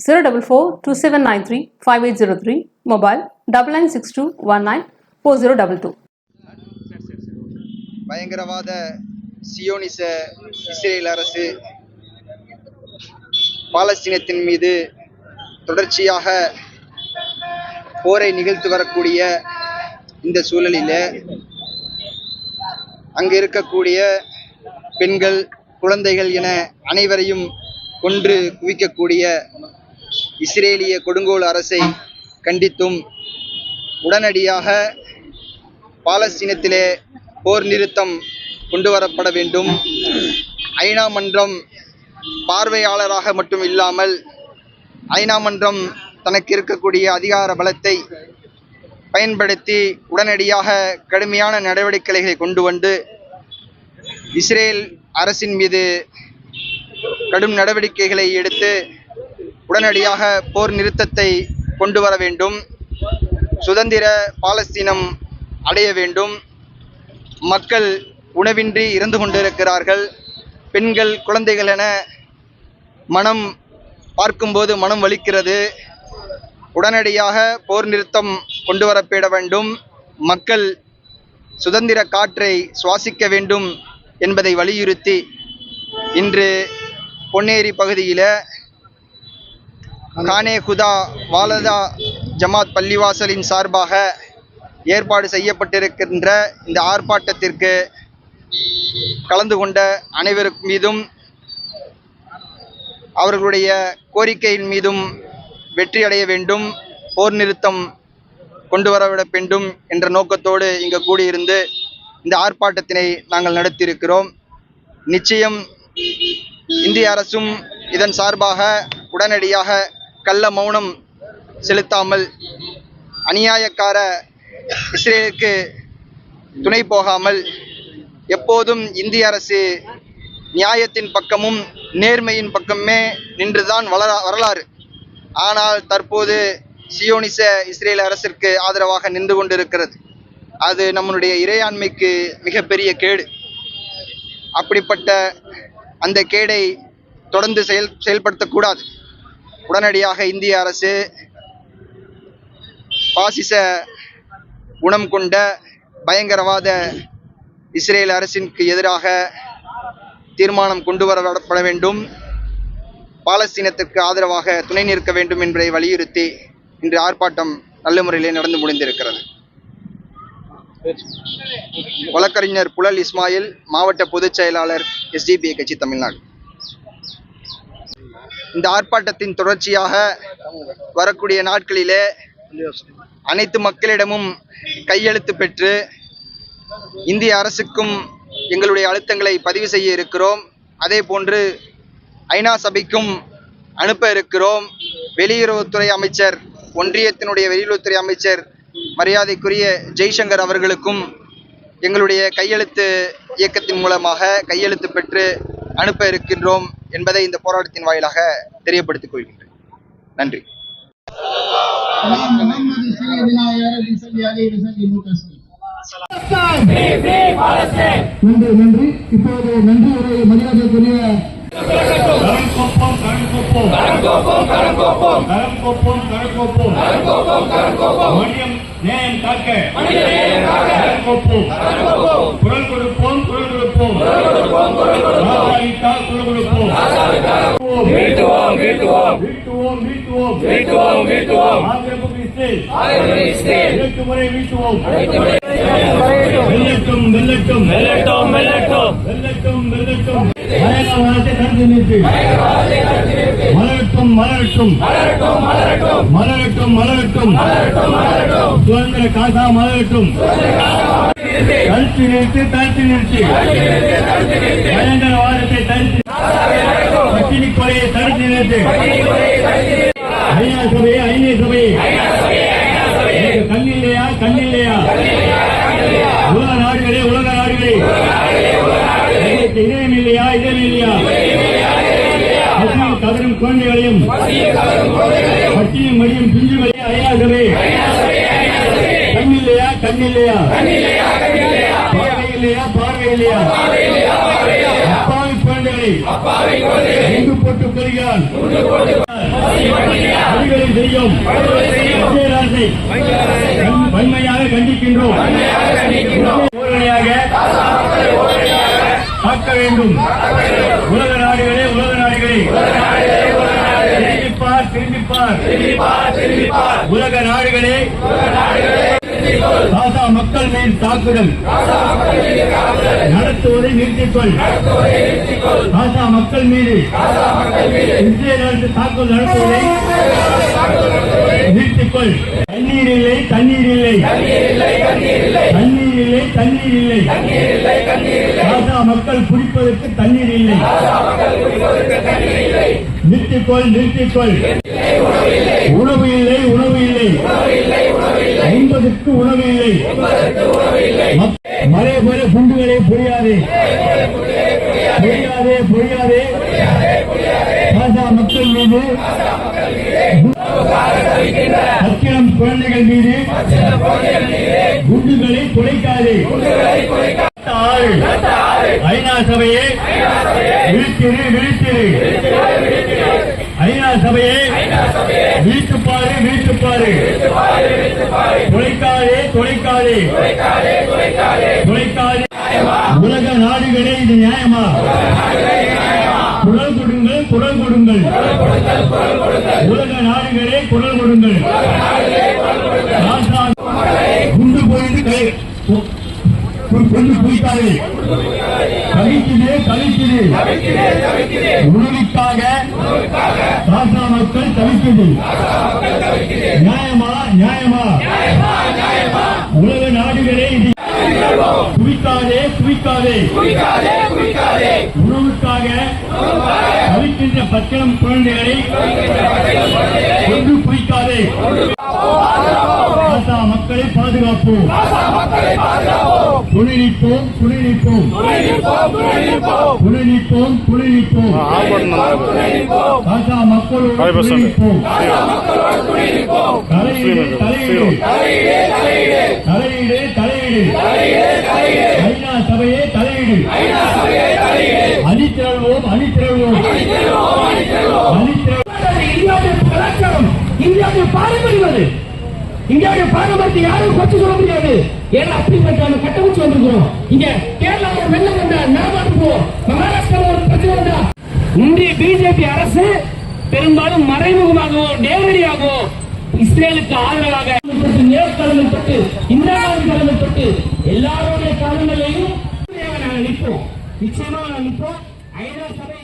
zero double four two seven nine three five eight zero three mobile double nine six two one nine four zero double two பயங்கரவாத சியோனிச Israel அரசு பாலஸ்தீனத்தின் மீது தொடர்ச்சியாக போரை நிகழ்த்து வரக்கூடிய இந்த சூழலில் அங்கு இருக்கக்கூடிய பெண்கள் குழந்தைகள் என அனைவரையும் கொன்று குவிக்கக்கூடிய இஸ்ரேலிய கொடுங்கோல் அரசை கண்டித்தும் உடனடியாக பாலஸ்தீனத்திலே போர் நிறுத்தம் கொண்டு வரப்பட வேண்டும். ஐநா மன்றம் பார்வையாளராக மட்டும் இல்லாமல் ஐநா மன்றம் தனக்கு இருக்கக்கூடிய அதிகார பலத்தை பயன்படுத்தி உடனடியாக கடுமையான நடவடிக்கைகளை கொண்டு வந்து இஸ்ரேல் அரசின் மீது கடும் நடவடிக்கைகளை எடுத்து உடனடியாக போர் நிறுத்தத்தை கொண்டு வர வேண்டும். சுதந்திர பாலஸ்தீனம் அடைய வேண்டும். மக்கள் உணவின்றி இறந்து கொண்டிருக்கிறார்கள். பெண்கள் குழந்தைகள் என மனம் பார்க்கும்போது மனம் வலிக்கிறது. உடனடியாக போர் நிறுத்தம் கொண்டு வரப்பட வேண்டும். மக்கள் சுதந்திர காற்றை சுவாசிக்க வேண்டும் என்பதை வலியுறுத்தி இன்று பொன்னேரி பகுதியில் கானே குதா வாலதா ஜமாத் பள்ளிவாசலின் சார்பாக ஏற்பாடு செய்யப்பட்டிருக்கின்ற இந்த ஆர்ப்பாட்டத்திற்கு கலந்து கொண்ட அனைவருக்கு மீதும் அவர்களுடைய கோரிக்கையின் மீதும் வெற்றி அடைய வேண்டும் போர் நிறுத்தம் கொண்டு வரவிட வேண்டும் என்ற நோக்கத்தோடு இங்கு கூடியிருந்து இந்த ஆர்ப்பாட்டத்தினை நாங்கள் நடத்தியிருக்கிறோம். நிச்சயம் இந்திய அரசும் இதன் சார்பாக உடனடியாக கள்ள மௌனம் செலுத்தாமல் அநியாயக்கார இஸ்ரேலுக்கு துணை போகாமல் எப்போதும் இந்திய அரசு நியாயத்தின் பக்கமும் நேர்மையின் பக்கமே நின்றுதான் வளர வரலாறு. ஆனால் தற்போது சியோனிச இஸ்ரேல் அரசிற்கு ஆதரவாக நின்று கொண்டிருக்கிறது. அது நம்மளுடைய இறையாண்மைக்கு மிகப்பெரிய கேடு. அப்படிப்பட்ட அந்த கேடை தொடர்ந்து செயல் செயல்படுத்தக்கூடாது. உடனடியாக இந்திய அரசு பாசிச குணம் கொண்ட பயங்கரவாத இஸ்ரேல் அரசிற்கு எதிராக தீர்மானம் கொண்டு வரப்பட வேண்டும். பாலஸ்தீனத்திற்கு ஆதரவாக துணை நிற்க வேண்டும் என்பதை வலியுறுத்தி இன்று ஆர்ப்பாட்டம் நல்ல முறையிலே நடந்து முடிந்திருக்கிறது. வழக்கறிஞர் புலல் இஸ்மாயில் மாவட்ட பொதுச் செயலாளர் எஸ்டிபிஐ கட்சி தமிழ்நாடு. இந்த ஆர்ப்பாட்டத்தின் தொடர்ச்சியாக வரக்கூடிய நாட்களிலே அனைத்து மக்களிடமும் கையெழுத்து பெற்று இந்திய அரசுக்கும் எங்களுடைய அழுத்தங்களை பதிவு செய்ய இருக்கிறோம். அதே போன்று ஐநா சபைக்கும் அனுப்ப இருக்கிறோம். வெளியுறவுத்துறை அமைச்சர் ஒன்றியத்தினுடைய வெளியுறவுத்துறை அமைச்சர் மரியாதைக்குரிய ஜெய்சங்கர் அவர்களுக்கும் எங்களுடைய கையெழுத்து இயக்கத்தின் மூலமாக கையெழுத்து பெற்று அனுப்ப இருக்கின்றோம் என்பதை இந்த போராட்டத்தின் வாயிலாக தெரியப்படுத்திக் கொள்கின்றேன். நன்றி. குரல் கொடுப்போம் குரல் கொடுப்போம். மீட்டுவோம் மீட்டுவோம். மீட்டுவோம் மீட்டுவோம். வெல்லட்டும் வெல்லட்டும். வெல்லட்டும் வெல்லட்டும். வெல்லட்டும் வெல்லட்டும். மரணவாதத்தை தடுத்து நிறுத்தி மலரட்டும் மலரட்டும். சுதந்திர காசா மலரட்டும். தடுத்து நிறுத்து தடுத்து நிறுத்து. பயங்கரவாதத்தை தடுத்து பட்டினி கொலையை தடுத்து நிறுத்து. ஐநா சபை ஐநா சபை எனக்கு கண்ணில்லையா கண்ணில்லையா உலக நாடுகளே உலக நாடுகளே. எனக்கு இதயம் இல்லையா இதயம் இல்லையா? பசியில் கதரும் குழந்தைகளையும் பட்டியும் மடியும் பிஞ்சுகளையும் ஐநா கண்ணில்லையா கண்ணில்லையா? பார்வை இல்லையா பார்வை இல்லையா அப்பாவி குழந்தைகளை எங்கு போட்டு கொள்கிறான் படுகொலை செய்யும். வன்மையாக கண்டிக்கின்றோம். காக்க வேண்டும். உலக நாடுகளே உலக நாடுகளே. திரும்பிப்பார் திரும்பிப்பார். உலக நாடுகளே. காசா மக்கள் மீது தாக்குதல். நடத்துவதை நிறுத்திக்கொள் காசா மக்கள் மீது இஸ்ரேல் அரசு தாக்குதல் நடத்துவதை நிறுத்திக்கொள் தண்ணீர் இல்லை தண்ணீர் இல்லை. தண்ணீர் இல்லை தண்ணீர் இல்லை. காசா மக்கள் குடிப்பதற்கு தண்ணீர் இல்லை. நிறுத்திக்கொள் நிறுத்திக்கொள் உணவு இல்லை. உணவு இல்லை. ஐம்பதுக்கு உணவு இல்லை மலை போல குண்டுகளே புரியாதே புரியாதே புரியாதே காசா மக்கள் மீது பச்சிளம் குழந்தைகள் மீது குண்டுகளை துளைக்காதே. ஐநா சபையே விழித்திரு விழித்திரு. சபையே வீட்டுப்பாரு வீட்டுப்பாரு துளைக்காதே துளைக்காதே துளைக்காதே உலக நாடுகளே இது நியாயமா? குரல் கொடுங்கள் குரல் கொடுங்கள். உலக நாடுகளே குரல் கொடுங்கள். கொண்டு போயிட்டாரு கழிக்குது கழிக்குது உணவுக்காக சாசன மக்கள் தவிக்குது நியாயமா நியாயமா? உலக நாடுகளே இது குவிக்காதே குவிக்காதே. உணவுக்காக தவிக்கின்ற பச்சிளம் குழந்தைகளை கொண்டு குவிக்காதே. மக்களை பாதுகாப்போம். துணை நிற்போம் துணை நிற்போம் துணை நிற்போம் துணை நிற்போம் ராசா மக்களோடு துணை நிற்போம் தலையீடு தலையீடு. தலையீடு தலையீடு. ஐநா சபையே தலையீடு. அணிதிரள்வோம் அணிதிரள் இந்தியாவுடைய கலாச்சாரம் இந்தியாவுடைய பாரம்பரியம் அது. இந்தியாவுடைய பாரம்பரியத்தை யாரும் கொச்சு சொல்ல முடியாது. ஏன்னா அப்படிப்பட்ட அந்த கட்டமைச்சு வந்திருக்கிறோம். இங்க கேரளா ஒரு வெள்ளம் வந்தா மேம்பாட்டு போவோம் மகாராஷ்டிரா ஒரு பிரச்சனை வந்தா இந்திய பிஜேபி அரசு பெரும்பாலும் மறைமுகமாகவோ நேரடியாகவோ இஸ்ரேலுக்கு ஆதரவாக நேர் தலைமைப்பட்டு இந்திரா காந்தி தலைமைப்பட்டு எல்லாருடைய காலங்களையும் நாங்கள் நிற்போம். நிச்சயமா நாங்கள் நிற்போம். ஐநா சபை